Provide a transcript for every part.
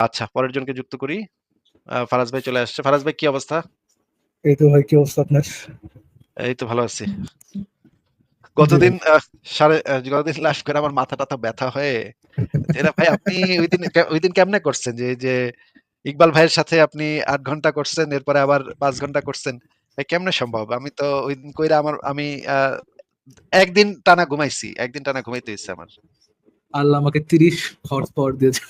আচ্ছা, পরের জনকে যুক্ত করি। ফারাজ ভাই চলে আসছে। ফারাজ ভাই কি অবস্থা? এই তো ভাই কি অবস্থা আপনার? এই তো ভালো আছি। গতদিন সাড়ে গতদিন লাইভ করে আমার মাথা-টাথা ব্যথা হয়ে এরা ভাই আপনি ঐদিন কে ঐদিন কেমনে করছেন? যে, এই যে ইকবাল ভাইয়ের সাথে আপনি ৮ ঘণ্টা করছেন, এরপরে আবার ৫ ঘণ্টা করছেন। কেমনে সম্ভব? আমি তো ঐদিন কইরা আমার আমি ১ টানা ঘুমাইছি। একদিন টানা ঘুমাইতে হইছে আমার। আল্লাহ আমাকে ৩০ হর্স পাওয়ার দিয়েছে।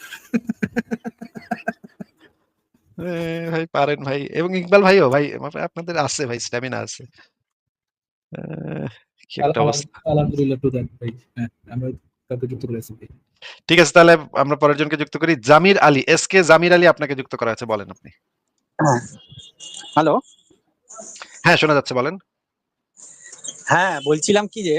ভাই পারেন ভাই এবং ইকবাল ভাইও ভাই আপনাদের আছে ভাই স্ট্যামিনা আছে। হ্যাঁ। ঠিক আছে তাহলে আমরা পরের জনকে যুক্ত করি। জামির আলী, এস কে জামির আলী আপনাকে যুক্ত করা আছে বলেন আপনি। হ্যাঁ। হ্যালো? হ্যাঁ, শোনা যাচ্ছে বলেন। হ্যাঁ, বলছিলাম কি যে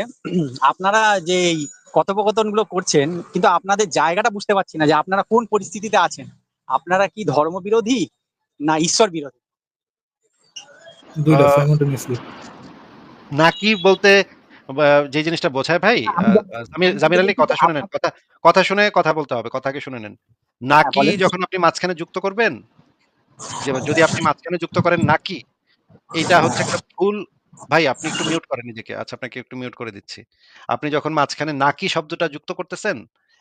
আপনারা যে এই কথোপকথনগুলো করছেন কিন্তু আপনাদের জায়গাটা বুঝতে পারছি না যে আপনারা কোন পরিস্থিতিতে আছেন। আপনারা কি ধর্ম বিরোধী না ঈশ্বর বিরোধী? ২ টা আ সাইমultaneously নাকি বলতে যে জিনিসটা বোঝায় ভাই জামির আলী কথা শুনে নেন। কথা কথা শুনে কথা বলতে হবে। কথাকে শুনে নেন। হ্যাঁ, নাকি যখন আপনি মাঝখানে যুক্ত করবেন, যে যদি আপনি মাঝখানে যুক্ত করেন নাকি, এটা হচ্ছে একটা ভুল ভাই আপনি একটু মিউট করেন নিজেকে। আচ্ছা আপনাকে একটু মিউট করে দিচ্ছি। আপনি যখন মাঝখানে নাকি শব্দটা যুক্ত করতেছেন,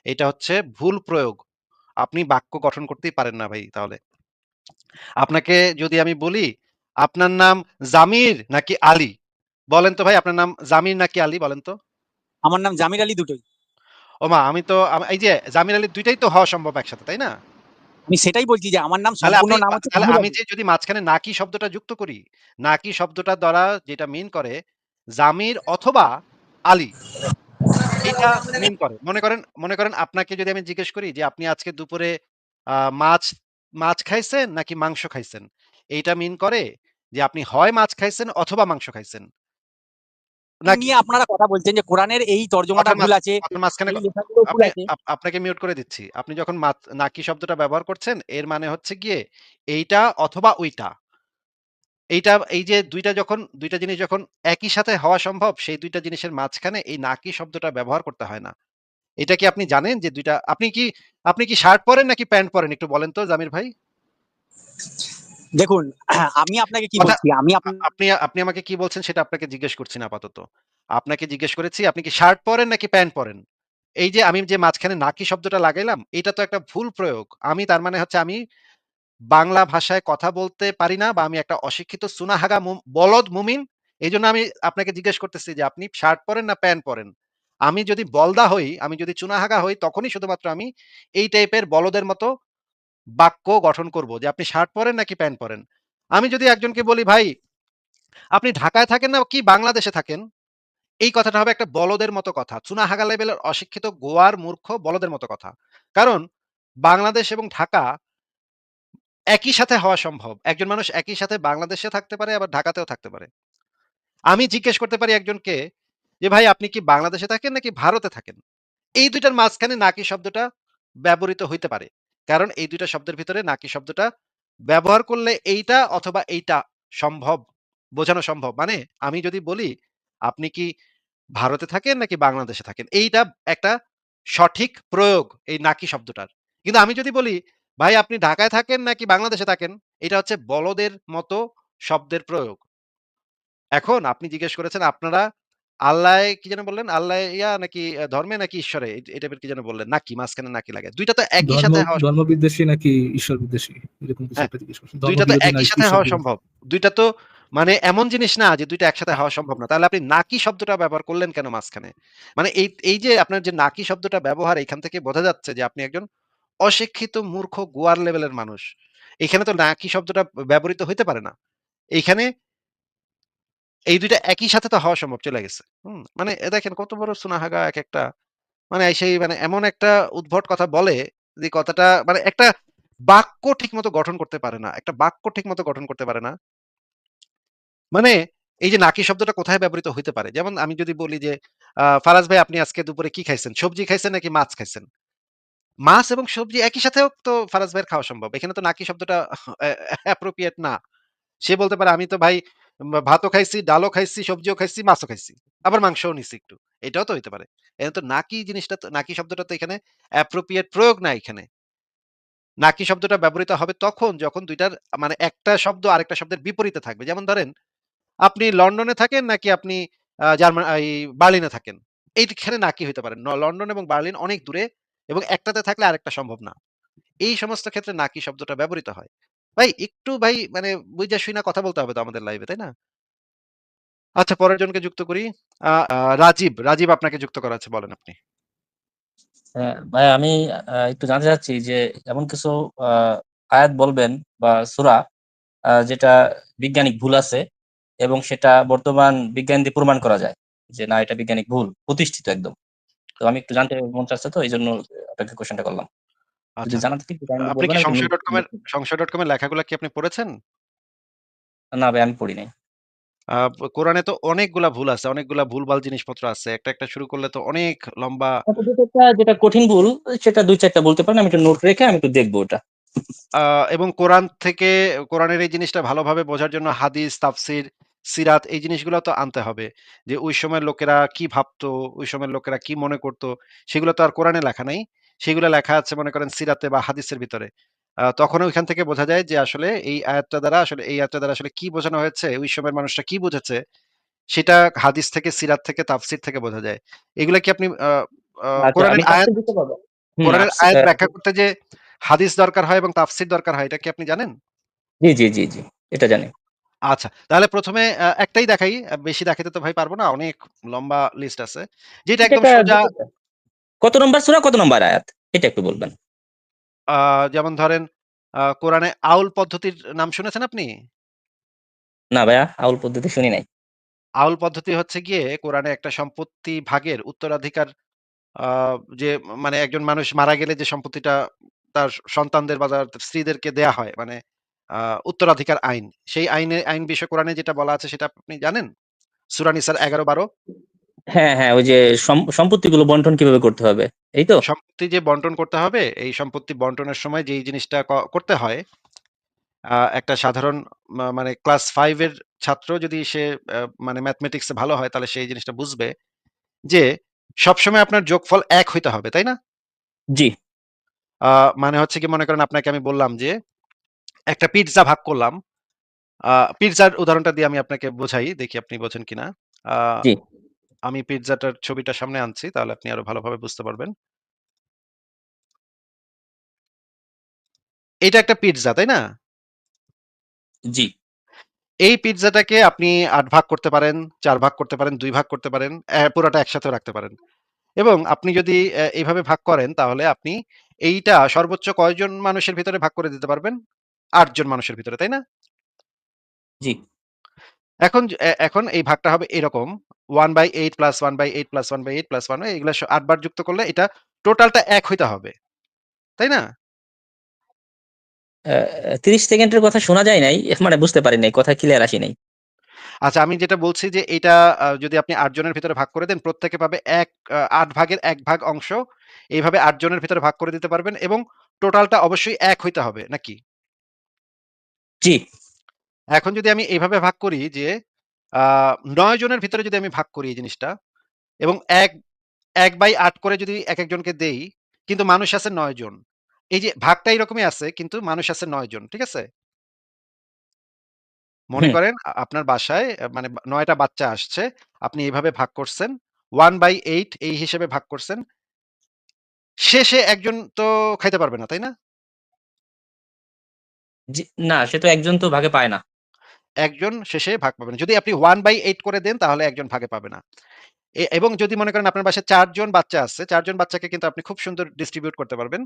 এটা হচ্ছে ভুল প্রয়োগ। আপনি বাক্য গঠন করতেই পারেন না ভাই তাহলে। আপনাকে যদি আমি বলি, আপনার নাম জামির নাকি আলী? বলেন তো ভাই আপনার নাম জামির নাকি আলী বলেন তো? আমার নাম জামির আলী দুটোই। ওমা আমি তো এই যে জামির আলী দুইটাই তো হওয়া সম্ভব একসাথে, তাই না? আমি সেটাই বলছি যে আমার নাম সম্পূর্ণ নাম হচ্ছে আমি যে যদি মাঝখানে নাকি শব্দটা যুক্ত করি, নাকি শব্দটা দ্বারা যেটা মিন করে জামির অথবা আলী। এইটা মিন করে। মনে করেন মনে করেন আপনাকে যদি আমি জিজ্ঞেস করি যে আপনি আজকে দুপুরে মাছ মাছ খাইছেন নাকি মাংস খাইছেন? এইটা মিন করে যে আপনি হয় মাছ খাইছেন অথবা মাংস খাইছেন। নিয়ে আপনারা কথা বলছেন যে কোরআনের এই তর্জমাটা ভুল আছে, মাঝখানে আপনাকে মিউট করে দিচ্ছি। আপনি যখন নাকি শব্দটা ব্যবহার করছেন এর মানে হচ্ছে গিয়ে এইটা অথবা ওইটা। এইটা এই যে ২ টা যখন ২ টা জিনিস যখন একই সাথে হওয়া সম্ভব, সেই ২ টা জিনিসের মাঝখানে এই নাকি শব্দটা ব্যবহার করতে হয় না। এটা কি আপনি জানেন যে দুইটা আপনি কি আপনি কি শার্ট পরেন নাকি প্যান্ট পরেন একটু বলেন তো জামির ভাই? দেখুন আমি আপনাকে কি বলছি, আমি আপনি আপনি আমাকে কি বলছেন সেটা আপনাকে জিজ্ঞেস করছি না আপাতত। আপনাকে জিজ্ঞেস করেছি আপনি কি শার্ট পরেন নাকি প্যান্ট পরেন? এই যে আমি যে মাঝখানে নাকি শব্দটা লাগাইলাম, এটা তো একটা ভুল প্রয়োগ। আমি তার মানে হচ্ছে আমি বাংলা ভাষায় কথা বলতে পারি না বা আমি একটা অশিক্ষিত সুনাহাগা বলদ মুমিন। এই জন্য আমি আপনাকে জিজ্ঞেস করতেছি যে আপনি শার্ট পরেন না প্যান্ট পরেন? আমি যদি বলদা হই, আমি যদি চুনাহাগা হই তখনই শুধুমাত্র আমি এই টাইপের বলদের মতো বাক্য গঠন করব যে আপনি শার্ট পরেন নাকি প্যান্ট পরেন? আমি যদি একজনকে বলি ভাই, আপনি ঢাকায় থাকেন না কি বাংলাদেশে থাকেন? এই কথাটা হবে একটা বলদের মতো কথা। চুনাহাগা লেভেলের অশিক্ষিত গোয়ার মূর্খ বলদের মতো কথা। কারণ বাংলাদেশ এবং ঢাকা একই সাথে হওয়া সম্ভব। একজন মানুষ একই সাথে বাংলাদেশে থাকতে পারে আবার ঢাকাতেও থাকতে পারে। আমি জিজ্ঞেস করতে পারি একজনকে যে, "ভাই আপনি কি বাংলাদেশে থাকেন নাকি ভারতে থাকেন?" এই ২ টার মাঝখানে নাকি শব্দটা ব্যবহৃত হইতে পারে। কারণ এই ২ টা শব্দের ভিতরে নাকি শব্দটা ব্যবহার করলে এইটা অথবা এইটা সম্ভব, বোঝানো সম্ভব। মানে আমি যদি বলি, "আপনি কি ভারতে থাকেন নাকি বাংলাদেশে থাকেন?" এইটা একটা সঠিক প্রয়োগ এই নাকি শব্দটার। কিন্তু আমি যদি বলি, "ভাই আপনি ঢাকায় থাকেন নাকি বাংলাদেশে থাকেন?" এটা হচ্ছে বলদের মতো শব্দের প্রয়োগ। এখন আপনি জিজ্ঞেস করেছেন আপনারা আল্লায় কি যেন বললেন? আল্লাহ ইয়া নাকি ধর্মে নাকি ঈশ্বরে? এই টাইপের কি যেন বললেন? নাকি মাঝখানে নাকি লাগায়। ২ টা তো একই সাথে হওয়া ধর্ম বিদ্বেষী নাকি ঈশ্বর বিদ্বেষী? এরকম কিছু হ্যাঁ, একটা জিজ্ঞেস করছেন। ২ ধর্ম টা তো একই সাথে হওয়া সম্ভব। ২ টা তো মানে এমন জিনিস না যে ২ টা একসাথে হওয়া সম্ভব না। তাহলে আপনি নাকি শব্দটা ব্যবহার করলেন কেন মাঝখানে? মানে এই এই যে আপনার যে নাকি শব্দটা ব্যবহার এখান থেকে বোঝা যাচ্ছে যে আপনি একজন অশিক্ষিত মূর্খ গোয়ার লেভেলের মানুষ। এখানে তো নাকি শব্দটা ব্যবহৃত হইতে পারে না। এইখানে এই দুইটা একই সাথে তো হওয়া সম্ভব চলে গেছে। মানে দেখেন কত বড় সুনাহাগা একেকটা। মানে সেই মানে এমন একটা উদ্ভট কথা বলে যে কথাটা মানে একটা বাক্য ঠিকমতো গঠন করতে পারে না। একটা বাক্য ঠিকমতো গঠন করতে পারে না। মানে এই যে নাকি শব্দটা কোথায় ব্যবহৃত হইতে পারে? যেমন আমি যদি বলি যে, "ফারাজ ভাই আপনি আজকে দুপুরে কি খাইছেন? সবজি খাইছেন নাকি মাছ খাইছেন?" মাছ এবং সবজি একই সাথেও তো ফারাজ ভাইয়ের খাওয়া সম্ভব। এখানে তো নাকি শব্দটা অ্যা অ্যাপ্রোপ্রিয়েট না। সে বলতে পারে আমি তো ভাই ভাতও খাইছি, ডালও খাইছি, সবজিও খাইছি, মাছও খাইছি। আবার মাংসও নিছি একটু। এটাও তো হইতে পারে। এখানে তো নাকি জিনিসটা নাকি শব্দটা তো এখানে অ্যাপ্রোপ্রিয়েট প্রয়োগ না এখানে। নাকি শব্দটা ব্যবহৃত হবে তখন যখন ২ টার মানে একটা শব্দ আরেকটা শব্দের বিপরীতে থাকবে। যেমন ধরেন, আপনি লন্ডনে থাকেন নাকি আপনি আ জার্মা এই বার্লিনে থাকেন। এইখানে নাকি হইতে পারে। লন্ডন এবং বার্লিন অনেক দূরে এবং একটাতে থাকলে আরেকটা সম্ভব না। এই সমস্ত ক্ষেত্রে নাকি শব্দটা ব্যবহৃত হয়। ভাই একটু ভাই মানে বুইঝা শুইনা কথা বলতে হবে তো আমাদের লাইভে, তাই না? আচ্ছা পরের জনকে যুক্ত করি। রাজীব, রাজীব আপনাকে যুক্ত করা আছে বলেন আপনি। হ্যাঁ, ভাই আমি একটু জানতে চাচ্ছি যে এমন কিছু আয়াত বলবেন বা সূরা যেটা বিজ্ঞানিক ভুল আছে এবং সেটা বর্তমান বিজ্ঞান দিয়ে প্রমাণ করা যায়। যে না এটা বিজ্ঞানিক ভুল, প্রতিষ্ঠিত একদম। তো আমি একটু জানতে মন চাচ্ছে তো এইজন্য আপনাকে কোয়েশ্চেনটা করলাম। আচ্ছা। আপনি কি সংশয়.com এর কি আপনি পড়েছেন? না ভাই আমি পড়ি নাই। কোরআনে তো অনেকগুলা ভুল আছে। অনেকগুলা ভুলভাল জিনিসপত্র আছে। একটা, একটা শুরু করলে তো অনেক লম্বা আচ্ছা ২ চারটা যেটা কঠিন ভুল সেটা ২ ৪ টা বলতে পারেন। আমি একটু নোট রেখে আমি একটু দেখব ওটা। এবং কোরআন থেকে কোরআনের এই জিনিসটা ভালোভাবে বোঝার জন্য হাদিস, তাফসির, সিরাত এই জিনিসগুলো তো আনতে হবে। যে ওই সময়ের লোকেরা কি ভাবতো, ওই সময়ের লোকেরা কি মনে করতো, সেগুলো তো আর কোরআনে লেখা নাই। সেগুলো লেখা আছে মনে করেন সিরাতে বা হাদিসের ভিতরে। তখন ওইখান থেকে বোঝা যায় যে আসলে এই আয়াতটা দ্বারা আসলে এই আয়াতটা দ্বারা আসলে কি বোঝানো হয়েছে, ওই সময়ের মানুষরা কি বুঝেছে, সেটা হাদিস থেকে, সিরাত থেকে, তাফসির থেকে বোঝা যায়। এগুলা কি আপনি আচ্ছা কোরআনের আয়াত কোরআনের ব্যাখ্যা করতে যে হাদিস দরকার হয় এবং তাফসির দরকার হয়, এটা কি আপনি জানেন? জি, জি, জি, জি। এটা জানি। আচ্ছা। তাহলে ১ম এ আ একটাই দেখাই। বেশি দেখাইতে তো ভাই পারব না। অনেক লম্বা লিস্ট আছে। যেটা একদম সোজা কত নম্বর সূরা, কত নম্বর আয়াত? এটা একটু বলবেন। যেমন ধরেন কোরআনে আউল পদ্ধতির নাম শুনেছেন আপনি? না ভাইয়া, আউল পদ্ধতি শুনি নাই। আউল পদ্ধতি হচ্ছে গিয়ে কোরআনে একটা সম্পত্তি ভাগের উত্তরাধিকার যে মানে একজন মানুষ মারা গেলে যে সম্পত্তিটা তার সন্তানদের বা তার স্ত্রীদেরকে দেয়া হয়। মানে উত্তরাধিকার আইন। সেই আইনে আইন বিষয়ে কোরআনে যেটা বলা আছে সেটা আপনি জানেন? সূরা নিসার ১১-১২ হ্যাঁ, হ্যাঁ, ওই যে সম সম্পত্তিগুলো বন্টন কীভাবে করতে হবে, এই তো? সম্পত্তি যে বন্টন করতে হবে, এই সম্পত্তি বন্টনের সময় যেই জিনিসটা করতে হয়, একটা সাধারণ মানে ক্লাস 5 এর ছাত্র যদি সে মানে ম্যাথমেটিক্স ভালো হয় তাহলে সে এই জিনিসটা বুঝবে যে সবসময় আপনার যোগফল এক হইতে হবে, তাই না? জি। মানে হচ্ছে কি মনে করেন আপনাকে আমি বললাম যে একটা পিজ্জা ভাগ করলাম। আ পিজ্জার উদাহরণটা দিয়ে আমি আপনাকে বোঝাই। দেখি আপনি বোঝেন কিনা। আমি পিজ্জাটার ছবিটা সামনে আনছি তাহলে আপনি আরও ভালোভাবে বুঝতে পারবেন। এটা একটা পিজ্জা, তাই না? জি। এই পিজ্জাটাকে আপনি ৮ ভাগ করতে পারেন, ৪ ভাগ করতে পারেন, ২ ভাগ করতে পারেন, পুরাটা একসাথেও রাখতে পারেন। এবং আপনি যদি এইভাবে ভাগ করেন তাহলে আপনি এইটা সর্বোচ্চ কয়জন মানুষের ভিতরে ভাগ করে দিতে পারবেন? আটজন মানুষের ভিতরে, তাই না? জি। এখন এখন এই ভাগটা হবে এরকম 1/8 প্লাস 1/8 প্লাস 1/8 প্লাস 1 এগুলা স ৮ বার যুক্ত করলে এটা টোটালটা ১ হইতে হবে। তাই না? ৩০ সেকেন্ডের কথা শোনা যায় নাই। মানে বুঝতে পারি নাই। কথা ক্লিয়ার আসি নাই। আচ্ছা আমি যেটা বলছি যে এটা যদি আপনি ৮ জনের ভিতরে ভাগ করে দেন, প্রত্যেকে পাবে ১ আ ৮ ভাগের এক ভাগ অংশ। এইভাবে ৮ জনের ভিতরে ভাগ করে দিতে পারবেন এবং টোটালটা অবশ্যই এক হইতে হবে, নাকি? জি। এখন যদি আমি এইভাবে ভাগ করি যে ৯ জনের ভিতরে যদি আমি ভাগ করি এই জিনিসটা এবং ১ ১/৮ করে যদি একেকজনকে দেই, কিন্তু মানুষ আছে ৯ জন। এই যে ভাগটা এরকমই আছে কিন্তু মানুষ আছে ৯ জন। ঠিক আছে? মনে হুম। করেন আ আপনার বাসায় মানে ৯ টা বাচ্চা আসছে। আপনি এভাবে ভাগ করছেন। 1/8 এই হিসেবে ভাগ করছেন। শেষে একজন তো খাইতে পারবে না, তাই না? জি, না সে তো একজন তো ভাগে পায় না। একজন শেষে ভাগ পাবে না। যদি আপনি 1/8 করে দেন তাহলে একজন ভাগে পাবে না। এবং যদি মনে করেন আপনার বাসায় ৪ জন বাচ্চা আছে, ৪ জন বাচ্চাকে কিন্তু আপনি খুব সুন্দর ডিস্ট্রিবিউট করতে পারবেন।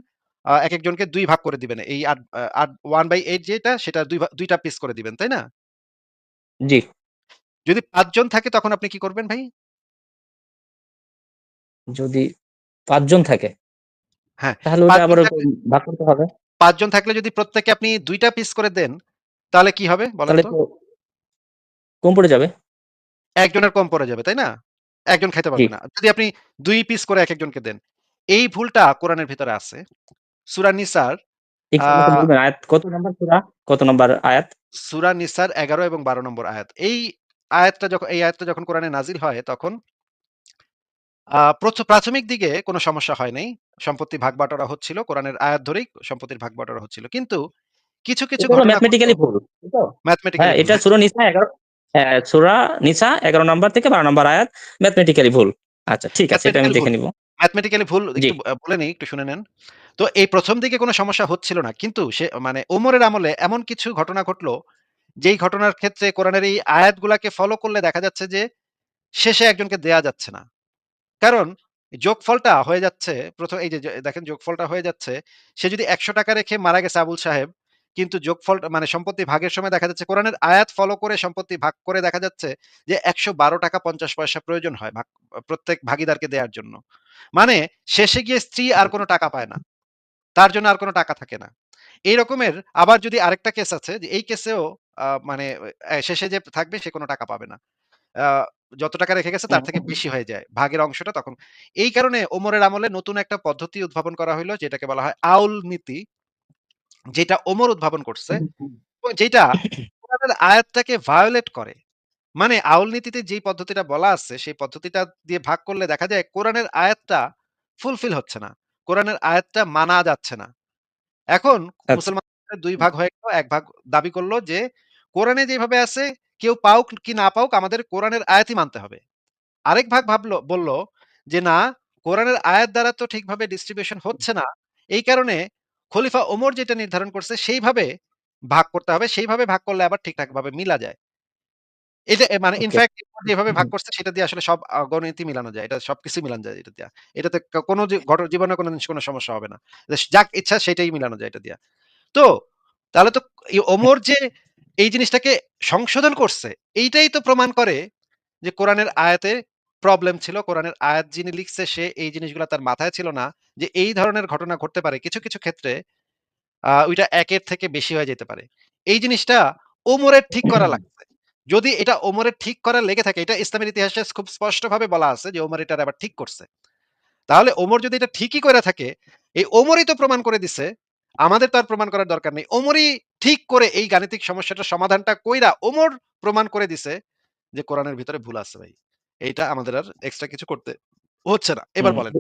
আ একেকজনকে ২ ভাগ করে দিবেন। এই আট আ আট 1/8 যেটা সেটা ২ ভা ২ পিস করে দিবেন, তাই না? জি। যদি ৫ জন থাকে তখন আপনি কি করবেন ভাই? যদি ৫ জন থাকে? হ্যাঁ, তাহলে ওটা আবার ভাগ করতে হবে? ৫ জন থাকলে যদি প্রত্যেকে আপনি দুইটা পিস করে দেন, তাহলে কি হবে বলেন তো? তো কম পড়ে যাবে। একজনের কম পড়ে যাবে, তাই না? একজন খাইতে পারবে না। যদি আপনি ২ পিস করে একেকজনকে দেন। এই ভুলটা কোরআনের ভিতরে আছে। সূরা নিসার কত নাম্বার সূরা? কত নাম্বার আয়াত? সূরা নিসার ১১ এবং ১২ নম্বর আয়াত। এই আয়াতটা যখন এই আয়াতটা যখন কোরআনে নাজিল হয় তখন প্রাথমিক দিকে কোনো সমস্যা হয় নাই। সম্পত্তি ভাগ-বাটোয়ারা হচ্ছিল। কোরআনের আয়াত ধরেই সম্পত্তির ভাগ-বাটোয়ারা হচ্ছিল। কিন্তু কিছু, কিছু ম্যাথমেটিক্যালি ভুল। হ্যাঁ, ম্যাথমেটিক্যালি এটা। সূরা নিসা 11 হ্যাঁ, সূরা নিসা 11 নাম্বার থেকে 12 নাম্বার আয়াত ম্যাথমেটিক্যালি ভুল। আচ্ছা ঠিক আছে এটা আমি দেখে নিব। ম্যাথমেটিক্যালি ভুল একটু বলে নেই, একটু শুনে নেন। তো এই ১ম দিকে কোনো সমস্যা হচ্ছিল না। কিন্তু সে মানে ওমরের আমলে এমন কিছু ঘটনা ঘটলো, যেই ঘটনার ক্ষেত্রে কোরআনের এই আয়াতগুলাকে ফলো করলে দেখা যাচ্ছে যে শেষে একজনকে দেয়া যাচ্ছে না। কারণ যোগফলটা হয়ে যাচ্ছে প্রথম এই যে দেখেন যোগফলটা হয়ে যাচ্ছে, সে যদি ৳১০০ রেখে মারা গেছে আবুল সাহেব, কিন্তু যোগফলটা মানে সম্পত্তি ভাগের সময় দেখা যাচ্ছে কোরআনের আয়াত ফলো করে সম্পত্তি ভাগ করে দেখা যাচ্ছে যে ৳১১২.৫০ প্রয়োজন হয় ভাগ প্রত্যেক ভাগীদারকে দেয়ার জন্য। মানে শেষে গিয়ে স্ত্রী আর কোনো টাকা পায় না। তার জন্য আর কোনো টাকা থাকে না। এই রকমের আবার যদি আরেকটা কেস আছে যে এই কেসেও মানে শেষে যে থাকবে সে কোনো টাকা পাবে না। যত টাকা রেখে গেছে তার থেকে বেশি হয়ে যায়। ভাগের অংশটা তখন এই কারণে ওমরের আমলে নতুন একটা পদ্ধতি উদ্ভাবন করা হইল যেটাকে বলা হয় আউল নীতি। যেটা ওমর উদ্ভাবন করছে যেটা কোরআনের আয়াতটাকে ভায়োলেট করে। মানে আউল নীতিতে যেই পদ্ধতিটা বলা আছে সেই পদ্ধতিটা দিয়ে ভাগ করলে দেখা যায় কোরআনের আয়াতটা ফুলফিল হচ্ছে না। কোরআনের আয়াতটা মানা যাচ্ছে না। এখন আচ্ছা। মুসলমানদের ২ ভাগ হয়ে গেল। এক ভাগ দাবি করল যে কোরআনে যেভাবে আছে কেউ পাউক কি না পাউক আমাদের কোরআনের আয়াতই মানতে হবে। আরেক ভাগ ভাবলো বলল যে না কোরআনের আয়াত দ্বারা তো ঠিকভাবে ডিস্ট্রিবিউশন হচ্ছে না। এই কারণে খলিফা ওমর যেটা নির্ধারণ করছে সেইভাবে ভাগ করতে হবে। সেইভাবে ভাগ করলে আবার ঠিকঠাকভাবে মিলা যায়। এটা মানে ওকে। ইনফেক্ট যেভাবে ভাগ করছে সেটা দিয়ে আসলে সব গণিতই মিলানো যায়। এটা সবকিছুই মিলানো যায় এটা দিয়া। এটাতে কোনো জীবনে কোনো জিনিস কোনো সমস্যা হবে না। যাক ইচ্ছা সেটাই মিলানো যায় এটা দিয়া। তো তাহলে তো ওমর যে এই জিনিসটাকে সংশোধন করছে, এইটাই তো প্রমাণ করে যে কোরআনের আয়াতে প্রবলেম ছিল। কোরআনের আয়াত যিনি লিখছে সে এই জিনিসগুলা তার মাথায় ছিল না যে এই ধরনের ঘটনা ঘটতে পারে। কিছু, কিছু ক্ষেত্রে ওইটা ১ এর থেকে বেশি হয়ে যেতে পারে। এই জিনিসটা ওমরের ঠিক করা লাগছে। যদি এটা ওমরের ঠিক করা লেগে থাকে, এটা ইসলামের ইতিহাসে খুব স্পষ্টভাবে বলা আছে যে ওমর এটার আবার ঠিক করছে। তাহলে ওমর যদি এটা ঠিকই কইরা থাকে, এই ওমরই তো প্রমাণ করে দিছে। আমাদের তার প্রমাণ করার দরকার নেই। ওমরই ঠিক করে এই গাণিতিক সমস্যাটার সমাধানটা কইরা ওমর প্রমাণ করে দিছে যে কোরআনের ভিতরে ভুল আছে ভাই। এইটা আমাদের আর এক্সট্রা কিছু করতে হচ্ছে না। এবার বলেন।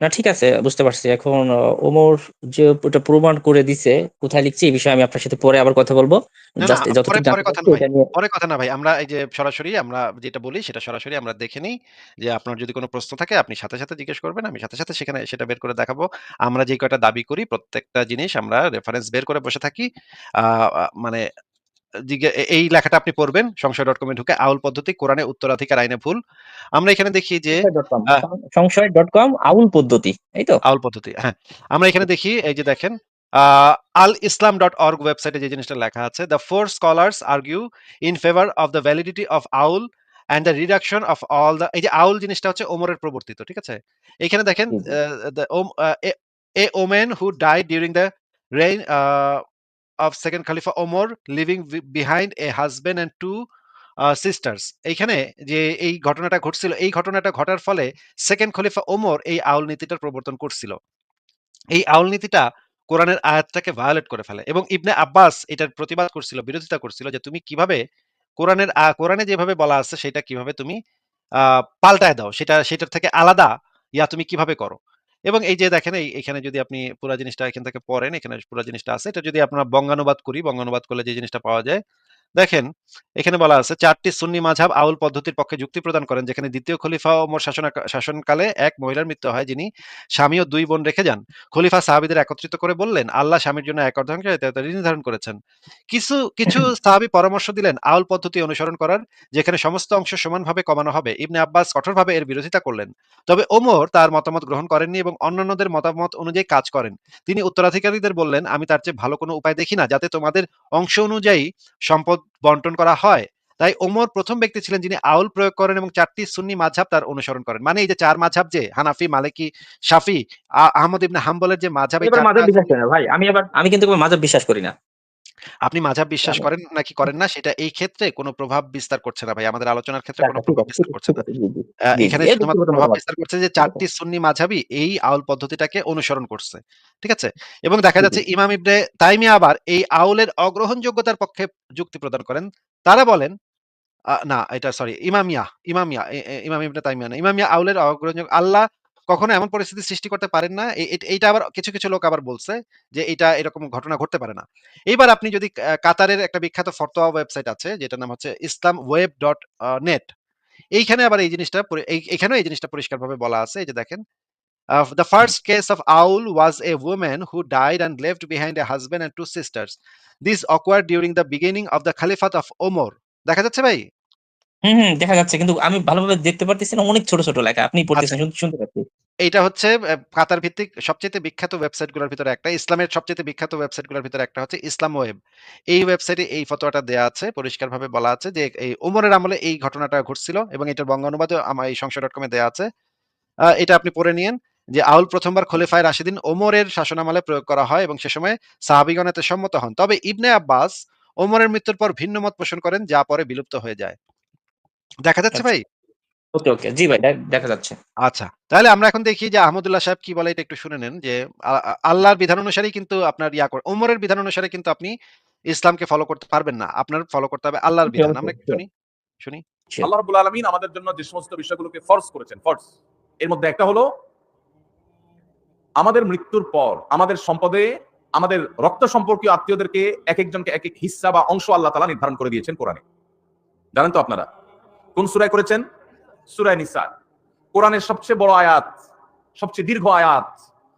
না ঠিক আছে বুঝতে পারছি। এখন ওমর যে ওটা প্রমাণ করে দিছে, কোথায় লিখছে এই বিষয়ে আমি আপনার সাথে পরে আবার কথা বলব। পরে, কথা না ভাই। এটা। আমরা এই যে সরাসরি আমরা যেটা বলি সেটা সরাসরি আমরা দেখে নিই যে আপনার যদি কোনো প্রশ্ন থাকে আপনি সাথে, সাথে জিজ্ঞেস করবেন। আমি সাথে, সাথে সেখানে সেটা বের করে দেখাবো। আমরা যে কয়টা দাবি করি প্রত্যেকটা জিনিস আমরা রেফারেন্স বের করে বসে থাকি। মানে এই লেখাটা আপনি পড়বেন সংশয়.com এ ঢুকে আউল পদ্ধতি কোরআনে উত্তরাধিকার আইনে ভুল। আমরা এখানে দেখি যে সংশয়.com আ সংশয়.com আউল পদ্ধতি। এই তো? আউল পদ্ধতি। হ্যাঁ। আমরা এখানে দেখি এই যে দেখেন আ al-islam.org ওয়েবসাইটে যে জিনিসটা লেখা আছে, "The four scholars argue in favor of the validity of awl and the reduction of all the" এই যে আউল জিনিসটা হচ্ছে ওমরের প্রবর্তিত। ঠিক আছে? এখানে দেখেন জি, জি। আ the om the a of second Khalifa Omar leaving behind a husband and two uh sisters এইখানে যে এই ঘটনাটা ঘটছিল, এই ঘটনাটা ঘটার ফলে সেকেন্ড খলিফা ওমর এই আউল নীতিটার প্রবর্তন করছিল। এই আউল নীতিটা কোরআনের আয়াতটাকে ভায়োলেট করে ফেলে এবং ইবনে আব্বাস এটার প্রতিবাদ করছিল, বিরোধিতা করছিল যে তুমি কীভাবে কোরআনের কোরআনে যেভাবে বলা আছে সেটা কীভাবে তুমি পাল্টায় দাও। সেটা সেটার থেকে আলাদা ইয়া তুমি কীভাবে করো? এবং এই যে দেখেন এই এখানে যদি আপনি পুরো জিনিসটা এখান থেকে পড়েন, এখানে পুরো জিনিসটা আছে। এটা যদি আমরা বঙ্গানুবাদ করি, বঙ্গানুবাদ করলে যে জিনিসটা পাওয়া যায়। দেখেন এখানে বলা আছে ৪ টি সুন্নি মাযহাব আউল পদ্ধতির পক্ষে যুক্তি প্রদান করেন যেখানে দ্বিতীয় খলিফা ওমর শাসনাকা শাসনকালে এক মহিলার মৃত্যু হয় যিনি স্বামী ও ২ বোন রেখে যান। খলিফা সাহাবীদের একত্রিত করে বললেন, "আল্লাহ স্বামীর জন্য এক অর্ধাংশ নির্ধারণ করেছেন।" কিছু, কিছু সাহাবী পরামর্শ দিলেন আউল পদ্ধতি অনুসরণ করার যেখানে সমস্ত অংশ সমানভাবে কমানো হবে। ইবনে আব্বাস কঠোরভাবে এর বিরোধিতা করলেন। তবে ওমর তার মতামত গ্রহণ করেননি এবং অন্যান্যদের মতামত অনুযায়ী কাজ করেন। তিনি উত্তরাধিকারীদের বললেন, "আমি তার চেয়ে ভালো কোনো উপায় দেখি না যাতে তোমাদের অংশ অনুযায়ী সম্পদ বন্টন করা হয়।" তাই ওমর প্রথম ব্যক্তি ছিলেন যিনি আউল প্রয়োগ করেন এবং চারটি সুন্নি মাঝহাব তার অনুসরণ করেন। মানে এই যে চার মাঝহাব যে হানাফি, মালিকি, শাফি, আহমদ ইবনে হাম্বলের যে মাঝহাব আমি এই আবার ৪ টা মাযহাব আছে বিশ্বাস করি ভাই। আমি আবার আমি কিন্তু মাঝহাব বিশ্বাস করি না। আপনি মাযহাব বিশ্বাস করেন নাকি করেন না সেটা এই ক্ষেত্রে কোনো প্রভাব বিস্তার করছে না ভাই। আমাদের আলোচনার ক্ষেত্রে কোনো প্রভাব বিস্তার করছে না। এখানে শুধুমাত্র প্রভাব বিস্তার করছে যে ঠিক ৪ আছে। টি সুন্নি মাযহাবই এই আউল পদ্ধতিটাকে অনুসরণ করছে। ঠিক আছে? এবং দেখা যাচ্ছে। ইমাম ইবনে তাইমিয়া আবার এই আউলের অগ্রহণযোগ্যতার পক্ষে যুক্তি প্রদান করেন। তারা বলেন না এটা সরি ইমামিয়া, ইমামিয়া ইমাম ইবনে তাইমিয়া না। ইমামিয়া আউলের অগ্রণীয় আল্লাহ কখনো এমন পরিস্থিতি সৃষ্টি করতে পারেন না। এইটা আবার কিছু, কিছু লোক আবার বলছে যে এইটা এরকম ঘটনা ঘটতে পারে না। এইবার আপনি যদি কাতারের একটা বিখ্যাত ফতোয়া ওয়েবসাইট আছে যেটার নাম হচ্ছে islamweb.net এইখানে আবার এই জিনিসটা এখানেও এই জিনিসটা পরিষ্কারভাবে বলা আছে। এই যে দেখেন Uh, the first case of Aul was a woman who died and left behind a husband and two sisters. This during the beginning of the Caliphate of Omar. দেখা যাচ্ছে ভাই? হুম, হুম, দেখা যাচ্ছে কিন্তু আমি ভালোভাবে দেখতে পারতেছি না। অনেক ছোট, ছোট লেখা। আপনি পড়তেছেন আচ্ছা। শুনতে পাচ্ছি। এইটা হচ্ছে কাতার ভিত্তিক সবচাইতে বিখ্যাত ওয়েবসাইটগুলোর ভিতরে একটা। ইসলামের সবচাইতে বিখ্যাত ওয়েবসাইটগুলোর ভিতরে একটা হচ্ছে ইসলাম ওয়েব। এই ওয়েবসাইটে এই ফতোয়াটা দেয়া আছে। পরিষ্কারভাবে বলা আছে যে এই ওমরের আমলে এই ঘটনাটা ঘটছিল এবং এটার বঙ্গ অনুবাদও আমার এই সংশয়.com এ দেয়া আছে। এটা আপনি পড়ে নিয়েন যে আউল প্রথমবার খলিফায়ে রাশিদিন ওমরের শাসনামলে প্রয়োগ করা হয় এবং সে সময় সাহাবীগণ এতে সম্মত হন। তবে ইবনে আব্বাস ওমরের মৃত্যুর পর ভিন্ন মত পোষণ করেন যা পরে বিলুপ্ত হয়ে যায়। দেখা যাচ্ছে আচ্ছা। ভাই? ওকে, ওকে। জি ভাই দে দেখা যাচ্ছে। আচ্ছা। তাহলে আমরা এখন দেখি যে আহমদুল্লাহ সাহেব কি বলে এটা একটু শুনে নেন যে আ আ আল্লাহর বিধান অনুসারেই কিন্তু আপনার ইয়া করে ওমরের বিধান অনুসারে কিন্তু আপনি ইসলামকে ফলো করতে পারবেন না। আপনার ফলো করতে হবে আল্লাহর জি, বিধান। অবশ্যই, আমরা একটু শিওর। শুনি, শুনি। শিওর। আল্লাহ রাব্বুল আলামিন আমাদের জন্য যে সমস্ত বিষয়গুলোকে ফরজ করেছেন, ফরজ। এর মধ্যে একটা হলো আমাদের মৃত্যুর পর আমাদের সম্পদে আমাদের রক্ত সম্পর্কীয় আত্মীয়দেরকে একেকজনকে একেক হিস্সা বা অংশ আল্লাহ তাআলা নির্ধারণ করে দিয়েছেন কোরআনে। জানেন তো আপনারা? কোন সূরায় করেছেন? সুরায় নিসা। কোরআনের সবচেয়ে বড় আয়াত, সবচেয়ে দীর্ঘ আয়াত।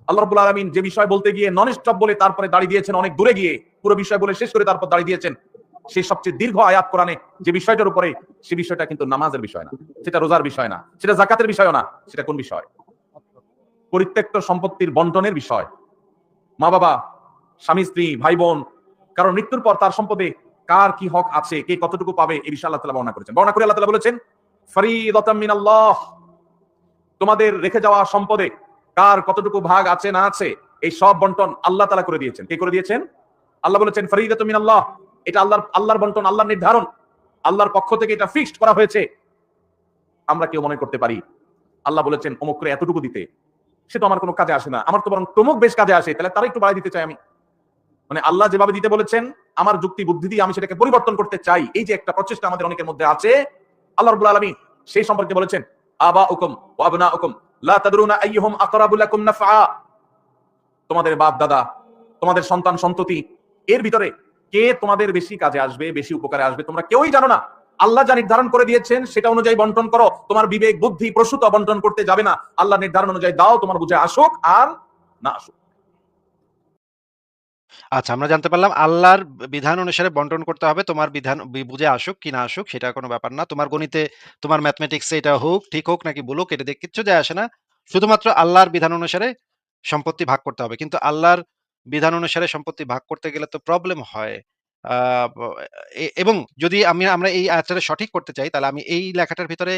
আল্লাহ রাব্বুল আলামিন যে বিষয় বলতে গিয়ে নন স্টপ বলে তারপরে দাঁড়িয়ে দিয়েছেন অনেক দূরে গিয়ে পুরো বিষয় বলে শেষ করে তারপর দাঁড়িয়ে দিয়েছেন। সেই সবচেয়ে দীর্ঘ আয়াত কোরআনে যে বিষয়টার উপরে সে বিষয়টা কিন্তু নামাজের বিষয় না সেটা রোজার বিষয় না সেটা জাকাতের বিষয় না সেটা কোন বিষয় পরিত্যক্ত সম্পত্তির বন্টনের বিষয় মা বাবা স্বামী স্ত্রী ভাই বোন কারণ মৃত্যুর পর তার সম্পদে কার কি হক আছে, কে কতটুকু পাবে, এই বিষয়ে আল্লাহ বর্ণনা করেছেন। বর্ণনা করে আল্লাহ বলেছেন মিনাল্লাহ তোমাদের রেখে যাওয়া সম্পদে কার কতটুকু ভাগ আছে না আছে, এই সব বন্টন আল্লাহ তাআলা করে দিয়েছেন। কে করে দিয়েছেন? আল্লাহ বলেছেন, ফরিদাতুম মিনাল্লাহ এটা আল্লাহর আল্লাহর বন্টন, আল্লাহর নির্ধারণ। আল্লাহর পক্ষ থেকে এটা ফিক্সড করা হয়েছে। আমরা কেউ মনে করতে পারি, আল্লাহ বলেছেন, অমুক করে এতটুকু দিতে, সে তো আমার কোনো কাজে আসে না। আমার তো বরং তমুক বেশ কাজে আসে, তাহলে তারা একটু বাড়াই দিতে চাই আমি। মানে আল্লাহ যেভাবে দিতে বলেছেন, আমার যুক্তি বুদ্ধি দিয়ে আমি সেটাকে পরিবর্তন করতে চাই, এই যে একটা প্রচেষ্টা আমাদের অনেকের মধ্যে আছে, আল্লাহ রাব্বুল আলামিন সেই সম্পর্কে বলেছেন আবা উকুম আবনা উকুম তোমাদের বাপ দাদা তোমাদের সন্তান সন্ততি, এর ভিতরে কে তোমাদের বেশি কাজে আসবে, বেশি উপকারে আসবে, তোমরা কেউই জানো না। আল্লাহ যা নির্ধারণ করে দিয়েছেন, সেটা অনুযায়ী বন্টন করো, তোমার বিবেক, বুদ্ধি, প্রসূত বন্টন করতে যাবে না। আল্লাহ নির্ধারণ অনুযায়ী দাও, তোমার বুঝে আসুক আর না আসুক। আচ্ছা আমরা জানতে পারলাম আল্লাহর বিধান অনুসারে বন্টন করতে হবে। তোমার বিধান বুঝে আসুক কি না আসুক সেটা কোনো ব্যাপার না। তোমার গণিতে, তোমার ম্যাথমেটিক্সে এটা হোক, ঠিক হোক নাকি ভুল হোক এটা দিয়ে কিচ্ছু যায় আসে না। শুধুমাত্র আল্লাহর বিধান অনুসারে সম্পত্তি ভাগ করতে হবে। কিন্তু আল্লাহর বিধান অনুসারে সম্পত্তি ভাগ করতে গেলে তো প্রবলেম হয়। এবং যদি আমি আমরা এই আয়াতটারে সঠিক করতে চাই তাহলে আমি এই লেখাটার ভিতরে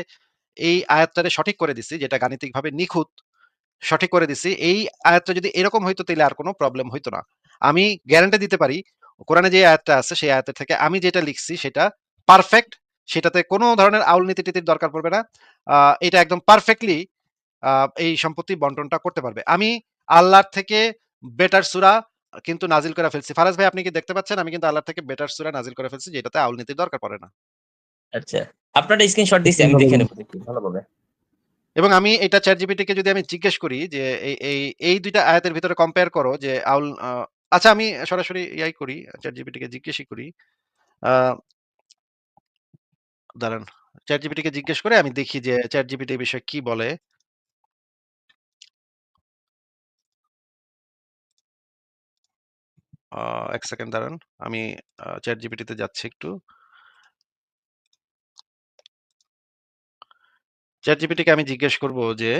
এই আয়াতটারে সঠিক করে দিছি যেটা গাণিতিকভাবে নিখুঁত সঠিক করে দিছি। এই আয়াতটা যদি এরকম হইতো তাহলে আর কোনো প্রবলেম হইতো না। আমি গ্যারান্টি দিতে পারি কোরআনে যে আয়াতটা আছে সেই আয়াতের থেকে আমি যেটা লিখছি সেটা পারফেক্ট। সেটাতে কোনো ধরনের আউল নীতি-টিতির দরকার পড়বে না। এটা একদম পারফেক্টলি এই সম্পত্তি বন্টনটা করতে পারবে। আমি আল্লাহর থেকে বেটার সূরা কিন্তু নাজিল করে ফেলছি। ফারাজ ভাই আপনি কি দেখতে পাচ্ছেন? আমি কিন্তু আল্লাহর থেকে বেটার সুরা নাজিল করে ফেলছি যেটাতে আউল নীতির দরকার পড়ে না। আচ্ছা। আপনারটা স্ক্রিনশট দিছি আমি দেখে নেব ভালোভাবে। এবং আমি এটা চ্যাট কে যদি আমি জিজ্ঞেস করি যে এই এই এই ২ টা আয়াতের ভিতরে কম্পেয়ার করো যে আউল আচ্ছা আমি সরাসরি ইয়াই করি কে জিজ্ঞেসই করি। দাঁড়ান। জিজ্ঞেস করে আমি দেখি যে বিষয়ে কি বলে। ১ সেকেন্ড দাঁড়ান। আমি তে যাচ্ছি একটু। কে আমি জিজ্ঞেস করব যে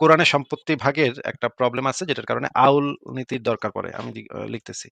কোরআনে সম্পত্তি ভাগের একটা প্রবলেম আছে যেটার কারণে আউল নীতির দরকার পড়ে। আমি লিখতেছি।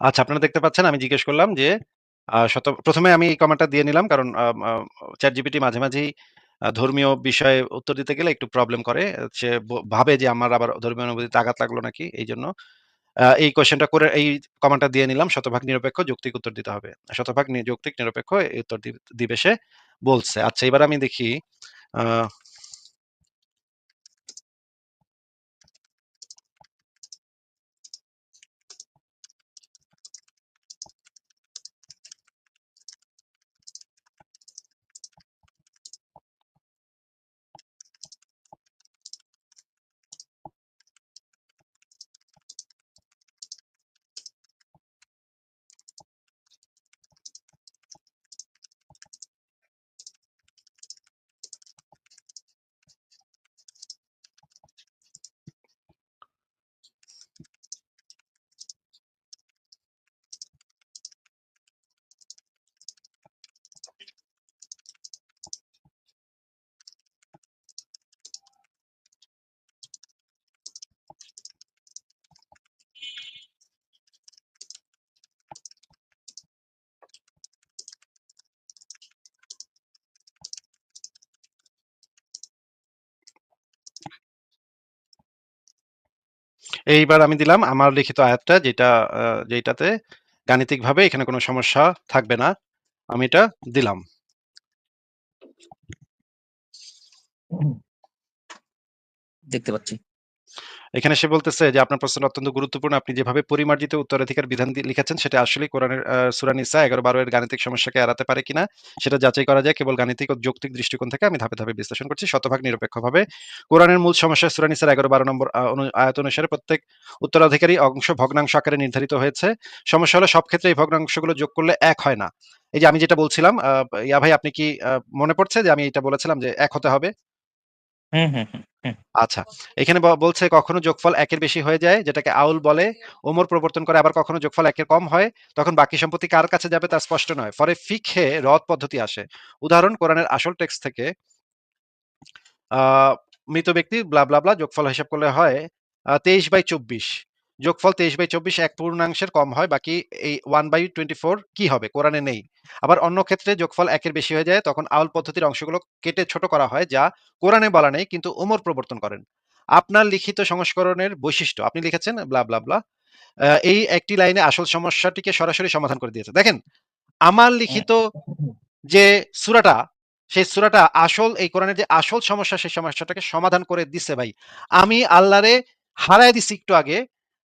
আচ্ছা আপনারা দেখতে পাচ্ছেন আমি জিজ্ঞেস করলাম যে শত ১ম এ আমি এই কমান্ডটা দিয়ে নিলাম কারণ আ ChatGPT মাঝে, মাঝেই ধর্মীয় বিষয়ে উত্তর দিতে গেলে একটু প্রবলেম করে। সে ভাবে যে আমার আবার ধর্মীয় অনুভূতিতে আঘাত লাগল নাকি এইজন্য। আ এই কোয়েশ্চেনটা করে এই কমান্ডটা দিয়ে নিলাম। শতভাগ নিরপেক্ষ যৌক্তিক উত্তর দিতে হবে। শতভাগ যৌক্তিক নিরপেক্ষ এই উত্তর দিবে সে বলছে। আচ্ছা এবার আমি দেখি এইবার আমি দিলাম আমার লিখিত আয়াতটা যেটা যেটাতে গাণিতিকভাবে এখানে কোনো সমস্যা থাকবে না। আমি এটা দিলাম। দেখতে পাচ্ছি। এখানে সে বলতেছে যে আপনার প্রশ্নটা অত্যন্ত গুরুত্বপূর্ণ। আপনি যেভাবে পরিমার্জিত উত্তরাধিকার বিধান লিখেছেন সেটা আসলে কোরআনের আ সূরা নিসা ১১-১২ এর গাণিতিক সমস্যাকে এড়াতে পারে কিনা সেটা যাচাই করা যায় কেবল গাণিতিক ও যৌক্তিক দৃষ্টিকোণ থেকে আমি ধাপে, ধাপে বিশ্লেষণ করছি শতভাগ নিরপেক্ষভাবে। কোরআনের মূল সমস্যা সূরা নিসার ১১-১২ নম্বর আয়াত অনুসারে প্রত্যেক উত্তরাধিকারী অংশ ভগ্নাংশ আকারে নির্ধারিত হয়েছে। সমস্যা হলো সব ক্ষেত্রে এই ভগ্নাংশগুলো যোগ করলে এক হয় না। এই যে আমি যেটা বলছিলাম ইয়া ভাই আপনি কি মনে পড়ছে যে আমি এটা বলেছিলাম যে এক হতে হবে? হুম, হুম, আচ্ছা। এখানে বলছে কখনো যোগফল ১ এর বেশি হয়ে যায় যেটাকে আউল বলে। ওমর প্রবর্তন করে আবার কখনো যোগফল ১ এর কম হয়। তখন বাকি সম্পত্তি কার কাছে যাবে তা স্পষ্ট নয়। ফলে ফিকহে রদ পদ্ধতি আসে। উদাহরণ কোরআনের আসল টেক্সট থেকে আ মৃত ব্যক্তি ব্লা, ব্লা, যোগফল হিসাব করলে হয় তেইশ ২৩/২৪ যোগফল ২৩/২৪ এক পূর্ণাংশের কম হয়। বাকি এই 1/24 কি হবে? কোরআনে নেই। আবার অন্য ক্ষেত্রে যোগফল ১ এর বেশি হয়ে যায় তখন আউল পদ্ধতির অংশগুলো কেটে ছোট করা হয় যা কোরআনে বলা নেই কিন্তু ওমর প্রবর্তন করেন। আপনার লিখিত সংস্করণের বৈশিষ্ট্য আপনি লিখেছেন ব্লা, ব্লা, ব্লা। এই একটি লাইনে আসল সমস্যাটিকে সরাসরি সমাধান করে দিয়েছে। দেখেন আমার লিখিত যে সুরাটা সেই সুরাটা আসল এই কোরআনের যে আসল সমস্যা সেই সমস্যাটাকে সমাধান করে দিছে ভাই। আমি আল্লাহরে হারায় দিছি একটু আগে।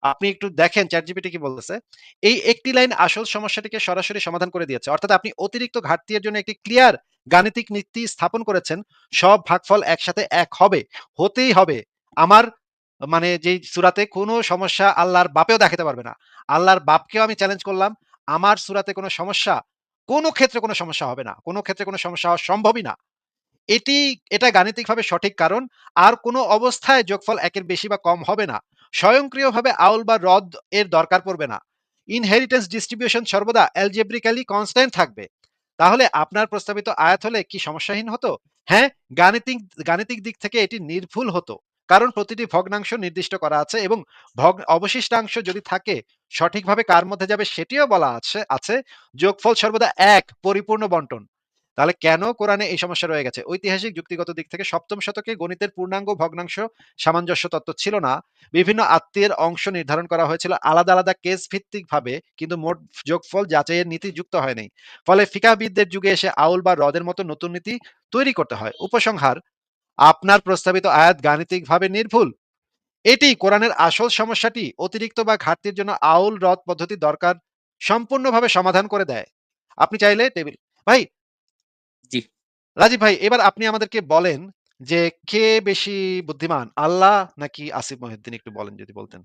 আপনি একটু দেখেন ChatGPT কি বলতেছে। এই একটি লাইন আসল সমস্যাটিকে সরাসরি সমাধান করে দিয়েছে। অর্থাৎ আপনি অতিরিক্ত ঘাটতি এর জন্য একটি ক্লিয়ার গাণিতিক নীতি স্থাপন করেছেন। সব ভাগফল একসাথে ১ হবে। হতেই হবে। আমার মানে যেই সূরাতে কোনো সমস্যা আল্লাহর বাপেও দেখাতে পারবে না। আল্লাহর বাপকেও আমি চ্যালেঞ্জ করলাম। আমার সূরাতে কোনো সমস্যা, কোনো ক্ষেত্রে কোনো সমস্যা হবে না। কোনো ক্ষেত্রে কোনো সমস্যা হওয়া সম্ভবই না। এটি, এটা গাণিতিকভাবে সঠিক কারণ আর কোনো অবস্থায় যোগফল একের বেশি বা কম হবে না। স্বয়ংক্রিয়ভাবে আউল বা রদ এর দরকার পড়বে না। ইনহেরিটেন্স ডিস্ট্রিবিউশন সর্বদা algebraically কনস্ট্যান্ট থাকবে। তাহলে আপনার প্রস্তাবিত আয়াত হলে কি সমস্যাহীন হতো? হ্যাঁ, গাণিতিক গাণিতিক দিক থেকে এটি নির্ভুল হতো। কারণ প্রতিটি ভগ্নাংশ নির্দিষ্ট করা আছে এবং ভগ অবশিষ্টাংশ যদি থাকে সঠিকভাবে কার মধ্যে যাবে সেটিও বলা আছে আছে। যোগফল সর্বদা এক পরিপূর্ণ বন্টন। তাহলে কেন কোরআনে এই সমস্যা রয়ে গেছে? ঐতিহাসিক যুক্তিগত দিক থেকে সপ্তম শতকে গণিতের পূর্ণাঙ্গ ভগ্নাংশ সামঞ্জস্য তত্ত্ব ছিল না। বিভিন্ন আত্মীয়ের অংশ নির্ধারণ করা হয়েছিল আলাদা, আলাদা কেস ভিত্তিকভাবে কিন্তু মোট যোগফল যাচাইয়ের নীতি যুক্ত হয়নি। ফলে ফিকাহবিদদের যুগে এসে আউল বা রদের মতো নতুন নীতি তৈরি করতে হয়। উপসংহার আপনার প্রস্তাবিত আয়াত গাণিতিকভাবে নির্ভুল। এটি কোরআনের আসল সমস্যাটি অতিরিক্ত বা ঘাটতির জন্য আউল রদ পদ্ধতি দরকার সম্পূর্ণভাবে সমাধান করে দেয়। আপনি চাইলে টেবিল ভাই জি। রাজীব ভাই এবার আপনি আমাদেরকে বলেন যে কে বেশি বুদ্ধিমান? আল্লাহ নাকি আসিফ মহিউদ্দিন একটু বলেন যদি বলতেন।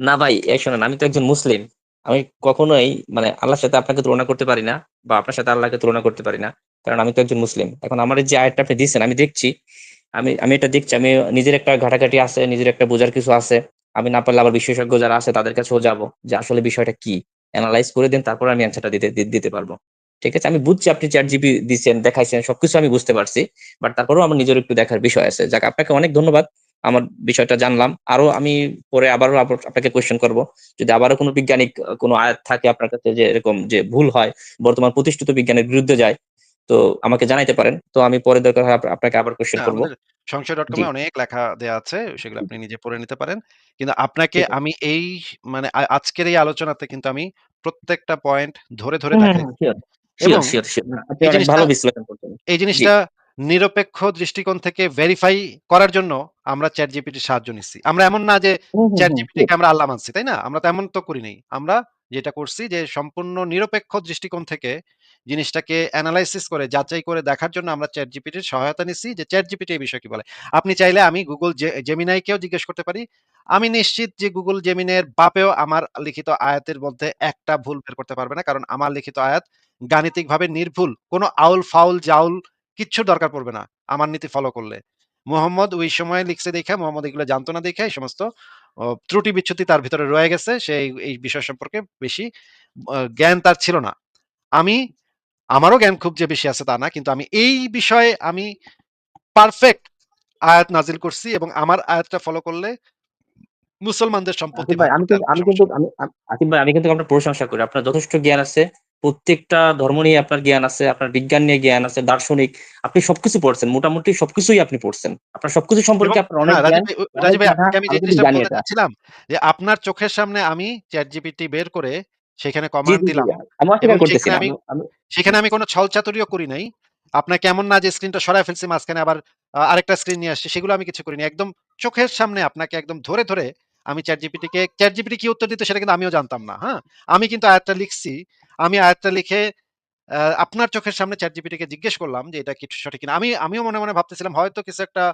না ভাই এই শোনেন আমি তো একজন মুসলিম। আমি কখনোই মানে আল্লাহর সাথে আপনাকে তুলনা করতে পারি না বা আপনার সাথে আল্লাহকে তুলনা করতে পারি না। কারণ আমি তো একজন মুসলিম। এখন আমার এই যে আয়াতটা আপনি দিছেন আমি দেখছি। আমি আমি এটা দেখছি। আমি নিজের একটা ঘাটাঘাটি আছে, নিজের একটা বোঝার কিছু আছে। আমি না পারলে আবার বিশেষজ্ঞ যারা আছে তাদের কাছেও যাব যে আসলে বিষয়টা কি? এনালাইজ করে দেন তারপরে আমি অ্যান্সারটা দিতে দিতে পারব। ঠিক আছে? আমি বুঝছি আপনি ChatGPT দিচ্ছেন দেখাইছেন সবকিছু আমি বুঝতে পারছি। বাট তারপরেও আমার নিজের একটু দেখার বিষয় আছে। যাক আপনাকে অনেক ধন্যবাদ। আমার বিষয়টা জানলাম আরও আমি পরে আবারও আবার আপনাকে কোয়েশ্চেন করব যদি আবারও কোনো বৈজ্ঞানিক কোনো আয়াত থাকে আপনার কাছে যে এরকম যে ভুল হয় বর্তমান প্রতিষ্ঠিত বিজ্ঞানের বিরুদ্ধে যায় তো আমাকে জানাইতে পারেন তো আমি পরে দরকার হয় আপনাকে আবার কোয়েশ্চেন না, করব সংশয় ডট কমে অনেক লেখা দেয়া আছে সেগুলো আপনি নিজে পড়ে নিতে পারেন কিন্তু আপনাকে আমি এই মানে আজকের এই আলোচনাতে কিন্তু আমি প্রত্যেকটা পয়েন্ট ধরে ধরে এই জিনিসটা নিরপেক্ষ দৃষ্টিকোণ থেকে ভেরিফাই করার জন্য আমরা চ্যাট জিপিটির সাহায্য নিচ্ছি। আমরা এমন না যে চ্যাট জিপিটিকে আমরা আল্লাহ মানছি তাই না? আমরা তেমন তো করি নাই। আমরা যেটা করছি যে সম্পূর্ণ নিরপেক্ষ দৃষ্টিকোণ থেকে জিনিসটাকে অ্যানালাইসিস করে যাচাই করে দেখার জন্য আমরা চ্যাট জিপিটির সহায়তা নিচ্ছি। যে চ্যাট জিপিটি এই বিষয়ে কি বলে? আপনি চাইলে আমি গুগল জেমিনাইকেও জিজ্ঞেস করতে পারি। আমি নিশ্চিত যে গুগল জেমিনের বাপেও আমার লিখিত আয়াতের মধ্যে একটা ভুল বের করতে পারবে না কারণ আমার লিখিত আয়াত গাণিতিকভাবে নির্ভুল কোনো আউল ফাউল জাউল কিচ্ছু দরকার পড়বে না আমার নীতি ফলো করলে। মোহাম্মদ ওই সময় লিখছে দেখে মোহাম্মদ এগুলো জানতো না দেখে এই সমস্ত ত্রুটি বিচ্ছুতি তার ভিতরে রয়ে গেছে সে এই- বিষয় সম্পর্কে বেশি জ্ঞান তার ছিল না। আমি আমারও জ্ঞান খুব যে বেশি আছে তা না কিন্তু আমি এই বিষয়ে আমি পারফেক্ট আয়াত নাজিল করছি এবং আমার আয়াতটা ফলো করলে মুসলমানদের সম্পত্তি ভাই আমি কিন্তু আমি কিন্তু আমি কিন্তু আপনার প্রশংসা করি আপনার যথেষ্ট জ্ঞান আছে প্রত্যেকটা ধর্ম নিয়ে আপনার জ্ঞান আছে আপনার বিজ্ঞান নিয়ে জ্ঞান আছে দার্শনিক আপনি সবকিছু পড়ছেন মোটামুটি সবকিছুই আপনি পড়ছেন। আপনার সবকিছু সম্পর্কে আপনার অনেক হ্যাঁ রাজীব ভাই আপনাকে আমি যে জিনিসটা বলতে চাচ্ছিলাম যে আপনার চোখের সামনে আমি চ্যাট জিপিটি বের করে সেখানে কমান্ড দিলাম আমি সেখানে আমি কোনো ছলচাতুরিও করি নাই। আপনাকে এমন না যে স্ক্রিনটা সরায় ফেলছি মাঝখানে আবার আরেকটা স্ক্রিন নিয়ে আসছি সেগুলো আমি কিছু করিনি। একদম চোখের সামনে আপনাকে একদম ধরে ধরে আমি চ্যাট জিপিটিকে চ্যাট জিপিটি কি উত্তর দিত সেটা কিন্তু আমিও জানতাম না হ্যাঁ? আমি কিন্তু আয়াতটা লিখছি আমি আয়াতটা লিখে আপনার চোখের সামনে চ্যাট জিপিটিকে জিজ্ঞেস করলাম যে এটা কি সঠিক কিনা। আমি আমিও মনে মনে ভাবতেছিলাম হয়তো কিছু একটা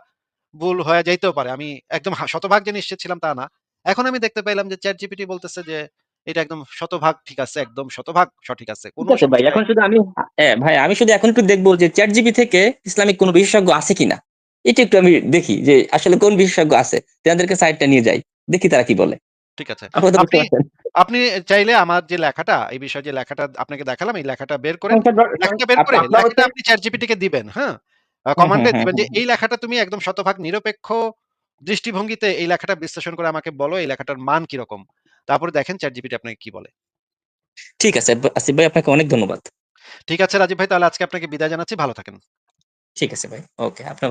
ভুল হয়ে যাইতেও পারে। আমি একদম শতভাগ যে নিশ্চিত ছিলাম তা না। এখন আমি দেখতে পাইলাম যে চ্যাট জিপিটি বলতেছে যে এটা একদম শতভাগ ঠিক আছে একদম শতভাগ সঠিক আছে। কোনো ভাই এখন শুধু আমি হ্যাঁ ভাই আমি শুধু এখন একটু দেখব যে চ্যাট জিবি থেকে ইসলামিক কোনো বিশেষজ্ঞ আছে কিনা। এটা একটু আমি দেখি যে আসলে কোন বিশেষজ্ঞ আছে। তাদেরকে সাইটটা নিয়ে যাই দেখি তারা কি বলে। ঠিক আছে। আপনি আপনি চাইলে আমার যে লেখাটা এই বিষয়ে যে লেখাটা আপনাকে দেখালাম এই লেখাটা বের করে লেখাটা বের করে লেখাটা আপনি চ্যাট জিপিটিকে দিবেন হ্যাঁ? কমান্ডে দিবেন যে এই লেখাটা তুমি একদম শতভাগ নিরপেক্ষ দৃষ্টিভঙ্গিতে এই লেখাটা বিশ্লেষণ করে আমাকে বলো এই লেখাটার মান কীরকম? তারপরে দেখেন চ্যাট জিপিটি আপনাকে কি বলে। ঠিক আছে আসিফ ভাই আপনাকে অনেক ধন্যবাদ। ঠিক আছে রাজীব ভাই তাহলে আজকে আপনাকে বিদায় জানাচ্ছি ভালো থাকেন। ঠিক আছে ভাই ওকে আপনার